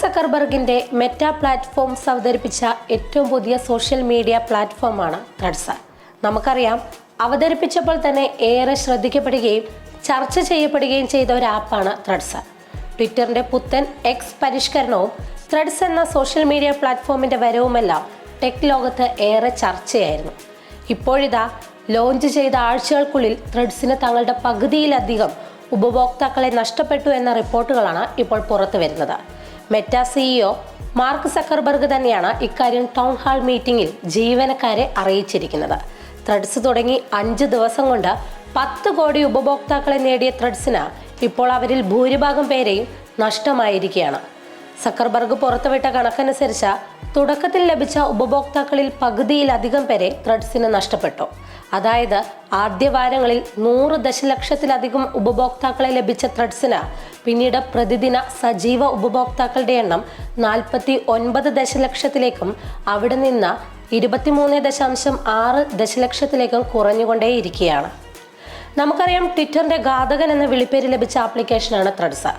സക്കർബർഗിന്റെ Meta platforms അവതരിപ്പിച്ച ഏറ്റവും പുതിയ സോഷ്യൽ മീഡിയ പ്ലാറ്റ്ഫോമാണ് ത്രെഡ്സ് നമുക്കറിയാം അവതരിപ്പിച്ചപ്പോൾ തന്നെ ഏറെ ശ്രദ്ധിക്കപ്പെടുകയും ചർച്ച ചെയ്യപ്പെടുകയും ചെയ്ത ഒരു ആപ്പാണ് ത്രെഡ്സ്. ട്വിറ്ററിന്റെ പുത്തൻ എക്സ് പരിഷ്കരണവും ത്രഡ്സ് എന്ന സോഷ്യൽ മീഡിയ പ്ലാറ്റ്ഫോമിന്റെ വരവുമെല്ലാം ടെക് ലോകത്ത് ഏറെ ചർച്ചയായിരുന്നു. ഇപ്പോഴിതാ ലോഞ്ച് ചെയ്ത ആഴ്ചകൾക്കുള്ളിൽ ത്രെഡ്സിന് തങ്ങളുടെ പകുതിയിലധികം ഉപഭോക്താക്കളെ നഷ്ടപ്പെട്ടു എന്ന റിപ്പോർട്ടുകളാണ് ഇപ്പോൾ പുറത്തു വരുന്നത്. മെറ്റ സിഇഒ മാർക്ക് സക്കർബർഗ് തന്നെയാണ് ഇക്കാര്യം ടൗൺ ഹാൾ മീറ്റിംഗിൽ ജീവനക്കാരെ അറിയിച്ചിരിക്കുന്നത്. ത്രെഡ്സ് തുടങ്ങി അഞ്ച് ദിവസം കൊണ്ട് പത്ത് കോടി ഉപഭോക്താക്കളെ നേടിയ ത്രെഡ്സിന് ഇപ്പോൾ അവരിൽ ഭൂരിഭാഗം പേരെയും നഷ്ടമായിരിക്കുകയാണ്. സക്കർബർഗ് പുറത്തുവിട്ട കണക്കനുസരിച്ച് തുടക്കത്തിൽ ലഭിച്ച ഉപഭോക്താക്കളിൽ പകുതിയിലധികം പേരെ ത്രെഡ്സിന് നഷ്ടപ്പെട്ടു. അതായത് ആദ്യ വാരങ്ങളിൽ നൂറ് ദശലക്ഷത്തിലധികം ഉപഭോക്താക്കളെ ലഭിച്ച ത്രെഡ്സിന് പിന്നീട് പ്രതിദിന സജീവ ഉപഭോക്താക്കളുടെ എണ്ണം നാൽപ്പത്തി ഒൻപത് ദശലക്ഷത്തിലേക്കും അവിടെ നിന്ന് ഇരുപത്തിമൂന്ന് ദശാംശം ആറ് ദശലക്ഷത്തിലേക്കും കുറഞ്ഞുകൊണ്ടേയിരിക്കുകയാണ്. നമുക്കറിയാം ട്വിറ്ററിന്റെ ഘാതകൻ എന്ന വിളിപ്പേര് ലഭിച്ച ആപ്ലിക്കേഷനാണ് ത്രഡ്സ്.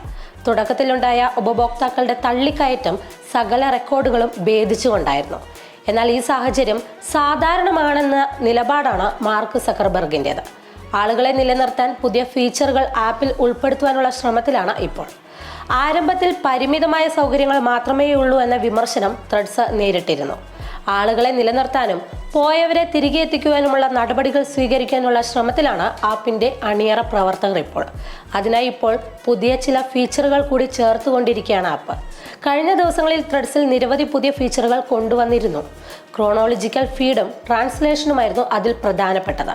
തുടക്കത്തിലുണ്ടായ ഉപഭോക്താക്കളുടെ തള്ളിക്കയറ്റം സകല റെക്കോർഡുകളും ഭേദിച്ചുകൊണ്ടായിരുന്നു. എന്നാൽ ഈ സാഹചര്യം സാധാരണമാണെന്ന നിലപാടാണ് മാർക്ക് സക്കർബർഗിന്റെത്. ആളുകളെ നിലനിർത്താൻ പുതിയ ഫീച്ചറുകൾ ആപ്പിൽ ഉൾപ്പെടുത്തുവാനുള്ള ശ്രമത്തിലാണ് ഇപ്പോൾ. ആരംഭത്തിൽ പരിമിതമായ സൗകര്യങ്ങൾ മാത്രമേ ഉള്ളൂ എന്ന വിമർശനം ത്രെഡ്സ് നേരിട്ടിരുന്നു. ആളുകളെ നിലനിർത്താനും പോയവരെ തിരികെ എത്തിക്കുവാനുമുള്ള നടപടികൾ സ്വീകരിക്കാനുള്ള ശ്രമത്തിലാണ് ആപ്പിന്റെ അണിയറ പ്രവർത്തകർ ഇപ്പോൾ. അതിനായി ഇപ്പോൾ പുതിയ ചില ഫീച്ചറുകൾ കൂടി ചേർത്തുകൊണ്ടിരിക്കുകയാണ് ആപ്പ്. കഴിഞ്ഞ ദിവസങ്ങളിൽ ത്രെഡ്സിൽ നിരവധി പുതിയ ഫീച്ചറുകൾ കൊണ്ടുവന്നിരുന്നു. ക്രോണോളജിക്കൽ ഫീഡും ട്രാൻസ്ലേഷനുമായിരുന്നു അതിൽ പ്രധാനപ്പെട്ടത്.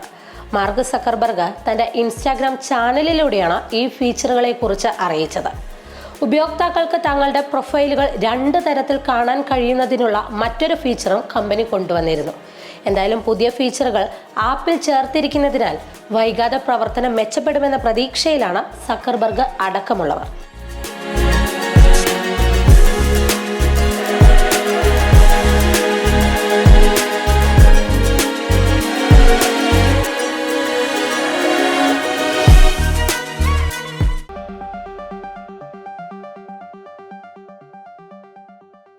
മാർക്ക് സക്കർബർഗ് തന്റെ ഇൻസ്റ്റാഗ്രാം ചാനലിലൂടെയാണ് ഈ ഫീച്ചറുകളെ കുറിച്ച് അറിയിച്ചത്. ഉപയോക്താക്കൾക്ക് തങ്ങളുടെ പ്രൊഫൈലുകൾ രണ്ട് തരത്തിൽ കാണാൻ കഴിയുന്നതിനുള്ള മറ്റൊരു ഫീച്ചറും കമ്പനി കൊണ്ടുവന്നിരുന്നു. എന്തായാലും പുതിയ ഫീച്ചറുകൾ ആപ്പിൽ ചേർത്തിരിക്കുന്നതിനാൽ വൈകാതെ പ്രവർത്തനം മെച്ചപ്പെടുമെന്ന പ്രതീക്ഷയിലാണ് സക്കർബർഗ് അടക്കമുള്ളവർ.